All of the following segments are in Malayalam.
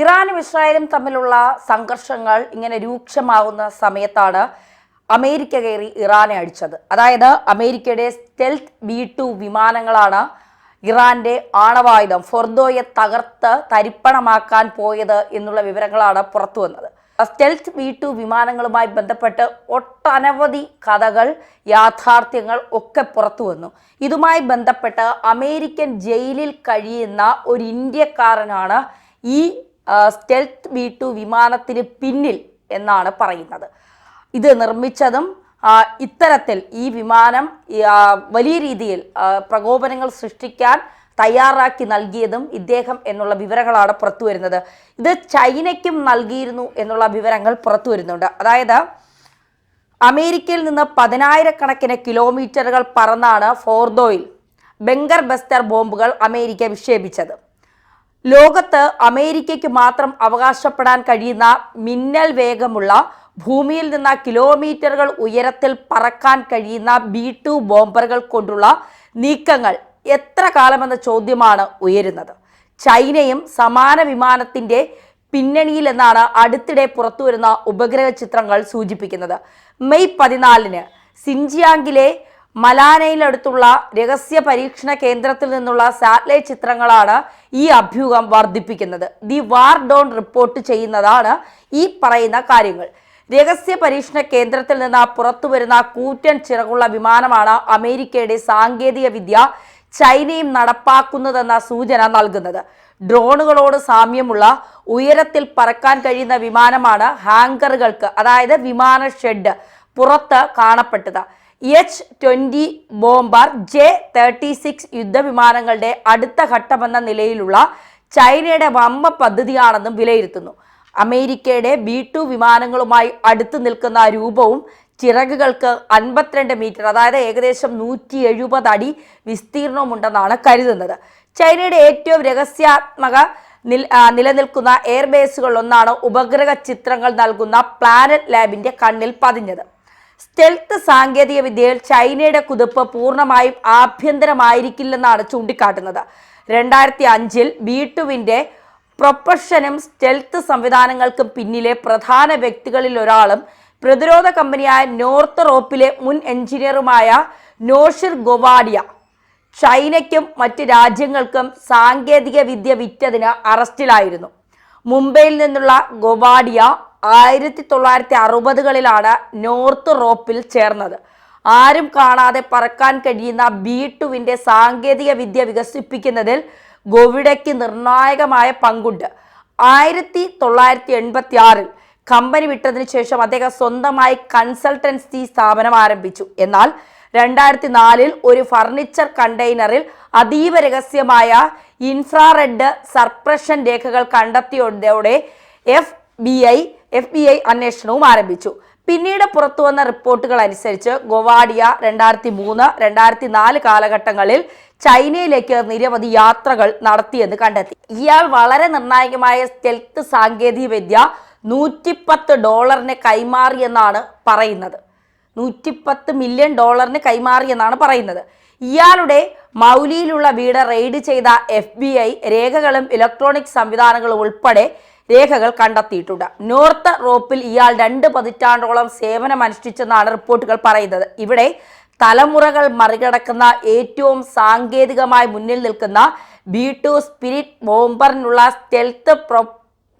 ഇറാനും ഇസ്രായേലും തമ്മിലുള്ള സംഘർഷങ്ങൾ ഇങ്ങനെ രൂക്ഷമാകുന്ന സമയത്താണ് അമേരിക്ക കയറി ഇറാനെ അടിച്ചത്. അതായത് അമേരിക്കയുടെ സ്റ്റെൽത്ത് ബി ടു വിമാനങ്ങളാണ് ഇറാന്റെ ആണവായുധം ഫോർദോയെ തകർത്ത് തരിപ്പണമാക്കാൻ പോയത് എന്നുള്ള വിവരങ്ങളാണ് പുറത്തു വന്നത്. സ്റ്റെൽത്ത് ബി ടു വിമാനങ്ങളുമായി ബന്ധപ്പെട്ട് ഒട്ടനവധി കഥകൾ യാഥാർത്ഥ്യങ്ങൾ ഒക്കെ പുറത്തു വന്നു. ഇതുമായി ബന്ധപ്പെട്ട് അമേരിക്കൻ ജയിലിൽ കഴിയുന്ന ഒരു ഇന്ത്യക്കാരനാണ് ഈ സ്റ്റെൽത്ത് ബി ടു വിമാനത്തിന് പിന്നിൽ എന്നാണ് പറയുന്നത്. ഇത് നിർമ്മിച്ചതും ഇത്തരത്തിൽ ഈ വിമാനം വലിയ രീതിയിൽ പ്രകോപനങ്ങൾ സൃഷ്ടിക്കാൻ തയ്യാറാക്കി നൽകിയതും ഇദ്ദേഹം എന്നുള്ള വിവരങ്ങളാണ് പുറത്തു വരുന്നത്. ഇത് ചൈനയ്ക്കും നൽകിയിരുന്നു എന്നുള്ള വിവരങ്ങൾ പുറത്തു വരുന്നുണ്ട്. അതായത് അമേരിക്കയിൽ നിന്ന് പതിനായിരക്കണക്കിന് കിലോമീറ്ററുകൾ പറന്നാണ് ഫോർദോയിൽ ബെങ്കർ ബസ്റ്റർ ബോംബുകൾ അമേരിക്ക വിക്ഷേപിച്ചത്. ലോകത്ത് അമേരിക്കയ്ക്ക് മാത്രം അവകാശപ്പെടാൻ കഴിയുന്ന മിന്നൽ വേഗമുള്ള ഭൂമിയിൽ നിന്ന് കിലോമീറ്ററുകൾ ഉയരത്തിൽ പറക്കാൻ കഴിയുന്ന ബി ടു ബോംബറുകൾ കൊണ്ടുള്ള നീക്കങ്ങൾ എത്ര കാലമെന്ന ചോദ്യമാണ് ഉയരുന്നത്. ചൈനയും സമാന വിമാനത്തിന്റെ പിന്നണിയിലെന്നാണ് അടുത്തിടെ പുറത്തുവരുന്ന ഉപഗ്രഹ ചിത്രങ്ങൾ സൂചിപ്പിക്കുന്നത്. മെയ് പതിനാലിന് സിൻജിയാങ്കിലെ മലാനയിലടുത്തുള്ള രഹസ്യ പരീക്ഷണ കേന്ദ്രത്തിൽ നിന്നുള്ള സാറ്റലൈറ്റ് ചിത്രങ്ങളാണ് ഈ അഭ്യൂഹം വർദ്ധിപ്പിക്കുന്നത്. ദി വാർ ഡോൺ റിപ്പോർട്ട് ചെയ്യുന്നതാണ് ഈ പറയുന്ന കാര്യങ്ങൾ. രഹസ്യ പരീക്ഷണ കേന്ദ്രത്തിൽ നിന്ന് പുറത്തു വരുന്ന കൂറ്റൻ ചിറകുള്ള വിമാനമാണ് അമേരിക്കയുടെ സാങ്കേതിക വിദ്യ ചൈനയും നടപ്പാക്കുന്നതെന്ന സൂചന നൽകുന്നത്. ഡ്രോണുകളോട് സാമ്യമുള്ള ഉയരത്തിൽ പറക്കാൻ കഴിയുന്ന വിമാനമാണ് ഹാങ്കറുകൾക്ക് അതായത് വിമാന ഷെഡ് പുറത്ത് കാണപ്പെട്ടത്. H twenty bomber J thirty six യുദ്ധവിമാനങ്ങളുടെ അടുത്ത ഘട്ടമെന്ന നിലയിലുള്ള ചൈനയുടെ വമ്പ പദ്ധതിയാണെന്നും വിലയിരുത്തുന്നു. അമേരിക്കയുടെ ബി ടു വിമാനങ്ങളുമായി അടുത്ത് നിൽക്കുന്ന രൂപവും ചിറകുകൾക്ക് അൻപത്തിരണ്ട് മീറ്റർ അതായത് ഏകദേശം നൂറ്റി എഴുപത് അടി വിസ്തീർണമുണ്ടെന്നാണ് കരുതുന്നത്. ചൈനയുടെ ഏറ്റവും രഹസ്യാത്മക നിൽ നിലനിൽക്കുന്ന എയർബേസുകളിലൊന്നാണ് ഉപഗ്രഹ ചിത്രങ്ങൾ നൽകുന്ന പ്ലാനറ്റ് ലാബിന്റെ കണ്ണിൽ പതിഞ്ഞത്. സ്റ്റെൽത്ത് സാങ്കേതിക വിദ്യയിൽ ചൈനയുടെ കുതിപ്പ് പൂർണമായും ആഭ്യന്തരമായിരിക്കില്ലെന്നാണ് ചൂണ്ടിക്കാട്ടുന്നത്. രണ്ടായിരത്തി അഞ്ചിൽ ബി ടുവിന്റെ പ്രൊപ്പഷനും സ്റ്റെൽത്ത് സംവിധാനങ്ങൾക്കും പിന്നിലെ പ്രധാന വ്യക്തികളിൽ ഒരാളും പ്രതിരോധ കമ്പനിയായ നോർത്ത് റോപ്പിലെ മുൻ എഞ്ചിനീയറുമായ നോഷിർ ഗൊവാഡിയ ചൈനയ്ക്കും മറ്റ് രാജ്യങ്ങൾക്കും സാങ്കേതിക വിദ്യ വിറ്റതിന് അറസ്റ്റിലായിരുന്നു. മുംബൈയിൽ നിന്നുള്ള ഗൊവാഡിയ ആയിരത്തി തൊള്ളായിരത്തി അറുപതുകളിലാണ് നോർത്ത് റോപ്പിൽ ചേർന്നത്. ആരും കാണാതെ പറക്കാൻ കഴിയുന്ന ബി ടുവിന്റെ സാങ്കേതിക വിദ്യ വികസിപ്പിക്കുന്നതിൽ ഗോവിഡയ്ക്ക് നിർണായകമായ പങ്കുണ്ട്. ആയിരത്തി തൊള്ളായിരത്തി എൺപത്തി ആറിൽ കമ്പനി വിട്ടതിന് ശേഷം അദ്ദേഹം സ്വന്തമായി കൺസൾട്ടൻസി സ്ഥാപനം ആരംഭിച്ചു. എന്നാൽ രണ്ടായിരത്തി നാലിൽ ഒരു ഫർണിച്ചർ കണ്ടെയ്നറിൽ അതീവ രഹസ്യമായ ഇൻഫ്രാറെഡ് സർപ്രഷൻ രേഖകൾ കണ്ടെത്തിയതോടെ F B I F B I അന്വേഷണവും ആരംഭിച്ചു. പിന്നീട് പുറത്തുവന്ന റിപ്പോർട്ടുകൾ അനുസരിച്ച് ഗൊവാഡിയ രണ്ടായിരത്തി മൂന്ന് രണ്ടായിരത്തി നാല് കാലഘട്ടങ്ങളിൽ ചൈനയിലേക്ക് നിരവധി യാത്രകൾ നടത്തിയെന്ന് കണ്ടെത്തി. ഇയാൾ വളരെ നിർണായകമായ സ്റ്റെൽത്ത് സാങ്കേതിക വിദ്യ നൂറ്റിപ്പത്ത് ഡോളറിന് കൈമാറിയെന്നാണ് പറയുന്നത്. നൂറ്റിപ്പത്ത് മില്യൺ ഡോളറിന് കൈമാറിയെന്നാണ് പറയുന്നത്. ഇയാളുടെ മൗലിയിലുള്ള വീട് റെയ്ഡ് ചെയ്ത എഫ് ബി ഐ രേഖകളും ഇലക്ട്രോണിക് സംവിധാനങ്ങളും ഉൾപ്പെടെ രേഖകൾ കണ്ടെത്തിയിട്ടുണ്ട്. നോർത്ത് റോപ്പിൽ ഇയാൾ രണ്ട് പതിറ്റാണ്ടോളം സേവനം അനുഷ്ഠിച്ചെന്നാണ് റിപ്പോർട്ടുകൾ പറയുന്നത്. ഇവിടെ തലമുറകൾ മറികടക്കുന്ന ഏറ്റവും സാങ്കേതികമായി മുന്നിൽ നിൽക്കുന്ന ബി ടു സ്പിരിറ്റ് ബോംബറിനുള്ള സ്റ്റെൽത്ത് പ്രൊ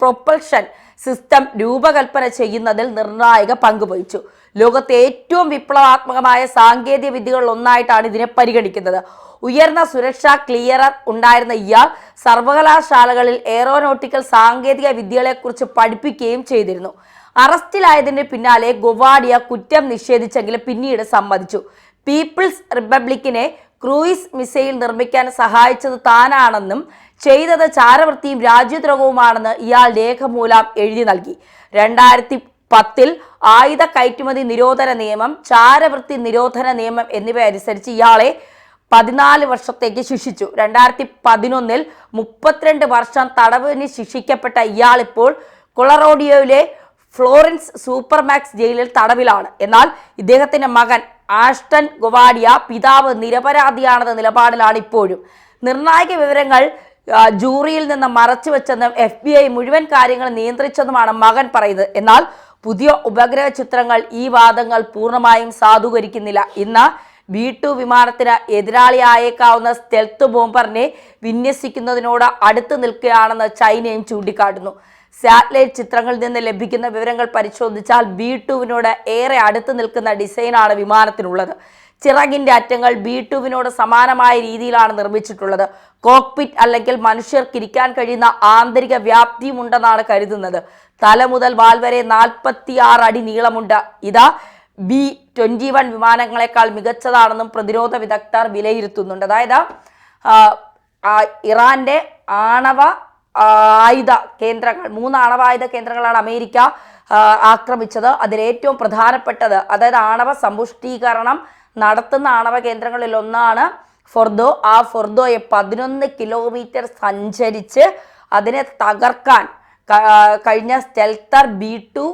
പ്രൊപ്പൽഷൻ സിസ്റ്റം രൂപകൽപ്പന ചെയ്യുന്നതിൽ നിർണായക പങ്ക് വഹിച്ചു. ലോകത്തെ ഏറ്റവും വിപ്ലവാത്മകമായ സാങ്കേതിക വിദ്യകളിൽ ഒന്നായിട്ടാണ് ഇതിനെ പരിഗണിക്കുന്നത്. ഉയർന്ന സുരക്ഷാ ക്ലിയറർ ഉണ്ടായിരുന്ന ഇയാൾ സർവകലാശാലകളിൽ എയറോനോട്ടിക്കൽ സാങ്കേതിക വിദ്യകളെക്കുറിച്ച് പഠിപ്പിക്കുകയും ചെയ്തിരുന്നു. അറസ്റ്റിലായതിന് പിന്നാലെ ഗൊവാഡിയ കുറ്റം നിഷേധിച്ചെങ്കിലും പിന്നീട് സമ്മതിച്ചു. പീപ്പിൾസ് റിപ്പബ്ലിക്കിനെ ക്രൂയിസ് മിസൈൽ നിർമ്മിക്കാൻ സഹായിച്ചത് താനാണെന്നും ചെയ്തത് ചാരവൃത്തിയും രാജ്യദ്രോഹവുമാണെന്ന് ഇയാൾ രേഖമൂലം എഴുതി നൽകി. രണ്ടായിരത്തി പത്തിൽ ആയുധ കയറ്റുമതി നിരോധന നിയമം ചാരവൃത്തി നിരോധന നിയമം എന്നിവ അനുസരിച്ച് ഇയാളെ പതിനാല് വർഷത്തേക്ക് ശിക്ഷിച്ചു. രണ്ടായിരത്തി പതിനൊന്നിൽ മുപ്പത്തിരണ്ട് വർഷം തടവിന് ശിക്ഷിക്കപ്പെട്ട ഇയാൾ ഇപ്പോൾ കൊളറോഡിയോയിലെ ഫ്ലോറൻസ് സൂപ്പർമാക്സ് ജയിലിൽ തടവിലാണ്. എന്നാൽ ഇദ്ദേഹത്തിന്റെ മകൻ ആഷ്ടൻ ഗൊവാഡിയ പിതാവ് നിരപരാധിയാണെന്ന നിലപാടിലാണ് ഇപ്പോഴും. നിർണായക വിവരങ്ങൾ ജൂറിയിൽ നിന്ന് മറച്ചു വെച്ചെന്നും എഫ് ബി ഐ മുഴുവൻ കാര്യങ്ങൾ നിയന്ത്രിച്ചെന്നുമാണ് മകൻ പറയുന്നത്. എന്നാൽ പുതിയ ഉപഗ്രഹ ചിത്രങ്ങൾ ഈ വാദങ്ങൾ പൂർണമായും സാധൂകരിക്കുന്നില്ല. ഇന്ന് ബി ടു വിമാനത്തിന് എതിരാളിയായേക്കാവുന്ന സ്റ്റെൽത്ത് ബോംബറിനെ വിന്യസിക്കുന്നതിനോട് അടുത്ത് നിൽക്കുകയാണെന്ന് ചൈനയും ചൂണ്ടിക്കാട്ടുന്നു. സാറ്റലൈറ്റ് ചിത്രങ്ങളിൽ നിന്ന് ലഭിക്കുന്ന വിവരങ്ങൾ പരിശോധിച്ചാൽ ബി ടുവിനോട് ഏറെ അടുത്ത് നിൽക്കുന്ന ഡിസൈനാണ് വിമാനത്തിനുള്ളത്. ചിറകിന്റെ അറ്റങ്ങൾ ബി ടുവിനോട് സമാനമായ രീതിയിലാണ് നിർമ്മിച്ചിട്ടുള്ളത്. കോക്പിറ്റ് അല്ലെങ്കിൽ മനുഷ്യർക്ക് ഇരിക്കാൻ കഴിയുന്ന ആന്തരിക വ്യാപ്തിയുമുണ്ടെന്നാണ് കരുതുന്നത്. തല മുതൽ വാൽ വരെ നാൽപ്പത്തി അടി നീളമുണ്ട്. ഇതാ ബി ട്വന്റി വൺ വിമാനങ്ങളെക്കാൾ മികച്ചതാണെന്നും പ്രതിരോധ വിദഗ്ധർ വിലയിരുത്തുന്നുണ്ട്. അതായത് ഇറാന്റെ ആണവ ആയുധ കേന്ദ്രങ്ങൾ മൂന്ന് ആണവായുധ കേന്ദ്രങ്ങളാണ് അമേരിക്ക ആക്രമിച്ചത്. അതിലേറ്റവും പ്രധാനപ്പെട്ടത് അതായത് ആണവ സമ്പുഷ്ടീകരണം നടത്തുന്ന ആണവ കേന്ദ്രങ്ങളിൽ ഒന്നാണ് ഫൊർദോ. ആ ഫൊർദോയെ പതിനൊന്ന് കിലോമീറ്റർ സഞ്ചരിച്ച് അതിനെ തകർക്കാൻ കഴിഞ്ഞ സ്റ്റെൽത്തർ ബി ടു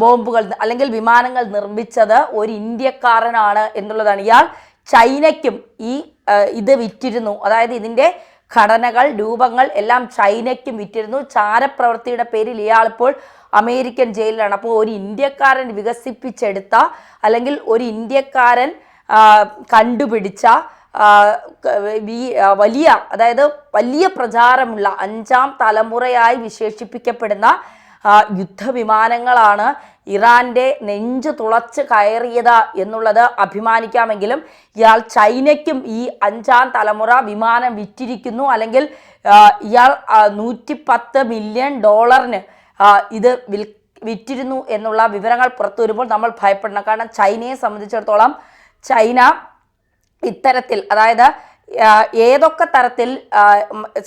ബോംബുകൾ അല്ലെങ്കിൽ വിമാനങ്ങൾ നിർമ്മിച്ചത് ഒരു ഇന്ത്യക്കാരനാണ് എന്നുള്ളതാണ്. ഇയാൾ ചൈനയ്ക്കും ഈ ഇത് വിറ്റിരുന്നു. അതായത് ഇതിന്റെ ഘടനകൾ രൂപങ്ങൾ എല്ലാം ചൈനയ്ക്കും വിറ്റിരുന്നു. ചാരപ്രവൃത്തിയുടെ പേരിൽ ഇയാളിപ്പോൾ അമേരിക്കൻ ജയിലിലാണ്. അപ്പോൾ ഒരു ഇന്ത്യക്കാരൻ വികസിപ്പിച്ചെടുത്ത അല്ലെങ്കിൽ ഒരു ഇന്ത്യക്കാരൻ കണ്ടുപിടിച്ച വലിയ അതായത് വലിയ പ്രചാരമുള്ള അഞ്ചാം തലമുറയായി വിശേഷിപ്പിക്കപ്പെടുന്ന യുദ്ധവിമാനങ്ങളാണ് ഇറാന്റെ നെഞ്ചു തുളച്ച് കയറിയത് എന്നുള്ളത് അഭിമാനിക്കാമെങ്കിലും ഇയാൾ ചൈനയ്ക്കും ഈ അഞ്ചാം തലമുറ വിമാനം വിറ്റിരിക്കുന്നു അല്ലെങ്കിൽ ഇയാൾ നൂറ്റി പത്ത് മില്യൺ ഡോളറിന് ഇത് വിൽ വിറ്റിരുന്നു എന്നുള്ള വിവരങ്ങൾ പുറത്തു വരുമ്പോൾ നമ്മൾ ഭയപ്പെടണം. കാരണം ചൈനയെ സംബന്ധിച്ചിടത്തോളം ചൈന ഇത്തരത്തിൽ അതായത് ഏതൊക്കെ തരത്തിൽ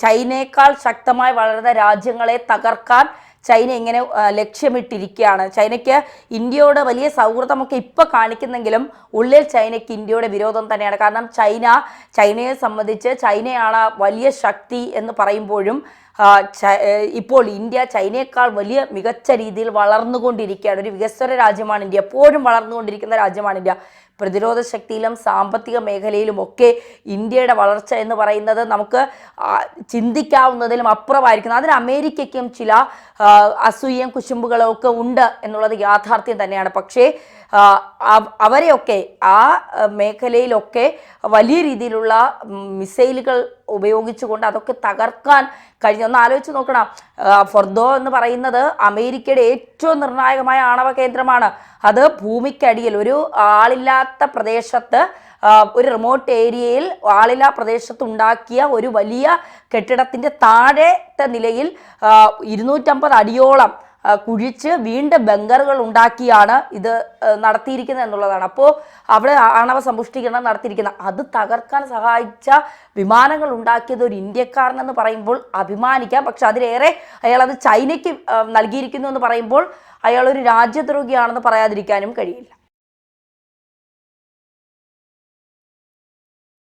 ചൈനയേക്കാൾ ശക്തമായി വളരുന്ന രാജ്യങ്ങളെ തകർക്കാൻ ചൈന ഇങ്ങനെ ലക്ഷ്യമിട്ടിരിക്കുകയാണ്. ചൈനയ്ക്ക് ഇന്ത്യയോട് വലിയ സൗഹൃദമൊക്കെ ഇപ്പോൾ കാണിക്കുന്നെങ്കിലും ഉള്ളിൽ ചൈനയ്ക്ക് ഇന്ത്യയുടെ വിരോധം തന്നെയാണ്. കാരണം ചൈന ചൈനയെ സംബന്ധിച്ച് ചൈനയാണ് വലിയ ശക്തി എന്ന് പറയുമ്പോഴും ഇപ്പോൾ ഇന്ത്യ ചൈനയേക്കാൾ വലിയ മികച്ച രീതിയിൽ വളർന്നുകൊണ്ടിരിക്കുകയാണ്. ഒരു വികസ്വര രാജ്യമാണ് ഇന്ത്യ. എപ്പോഴും വളർന്നുകൊണ്ടിരിക്കുന്ന രാജ്യമാണ് ഇന്ത്യ. പ്രതിരോധ ശക്തിയിലും സാമ്പത്തിക മേഖലയിലും ഒക്കെ ഇന്ത്യയുടെ വളർച്ച എന്ന് പറയുന്നത് നമുക്ക് ചിന്തിക്കാവുന്നതിലും അപ്പുറമായിരിക്കുന്നു. അതിന് അമേരിക്കയ്ക്കും ചില അസൂയം അസൂയയും കുശുമ്പുകളും ഒക്കെ ഉണ്ട് എന്നുള്ളത് യാഥാർത്ഥ്യം തന്നെയാണ്. പക്ഷേ അവരെയൊക്കെ ആ മേഖലയിലൊക്കെ വലിയ രീതിയിലുള്ള മിസൈലുകൾ ഉപയോഗിച്ചുകൊണ്ട് അതൊക്കെ തകർക്കാൻ കഴിഞ്ഞ. ഒന്ന് ആലോചിച്ച് നോക്കണം. ഫൊർദോ എന്ന് പറയുന്നത് അമേരിക്കയുടെ ഏറ്റവും നിർണായകമായ ആണവ കേന്ദ്രമാണ്. അത് ഭൂമിക്കടിയിൽ ഒരു ആളില്ലാത്ത പ്രദേശത്ത് ഒരു റിമോട്ട് ഏരിയയിൽ ആളില്ലാ പ്രദേശത്ത് ഉണ്ടാക്കിയ ഒരു വലിയ കെട്ടിടത്തിന്റെ താഴത്തെ നിലയിൽ ഇരുന്നൂറ്റമ്പത് അടിയോളം കുഴിച്ച് വീണ്ടും ബങ്കറുകൾ ഉണ്ടാക്കിയാണ് ഇത് നടത്തിയിരിക്കുന്നത് എന്നുള്ളതാണ്. അപ്പോൾ അവിടെ ആണവ സമ്പുഷ്ടീകരണം നടത്തിയിരിക്കുന്നത് അത് തകർക്കാൻ സഹായിച്ച വിമാനങ്ങൾ ഉണ്ടാക്കിയത് ഒരു ഇന്ത്യക്കാരനെന്ന് പറയുമ്പോൾ അഭിമാനിക്കാം. പക്ഷെ അതിലേറെ അയാൾ അത് ചൈനയ്ക്ക് നൽകിയിരിക്കുന്നു എന്ന് പറയുമ്പോൾ അയാൾ ഒരു രാജ്യദ്രോഹിയാണെന്ന് പറയാതിരിക്കാനും കഴിയില്ല.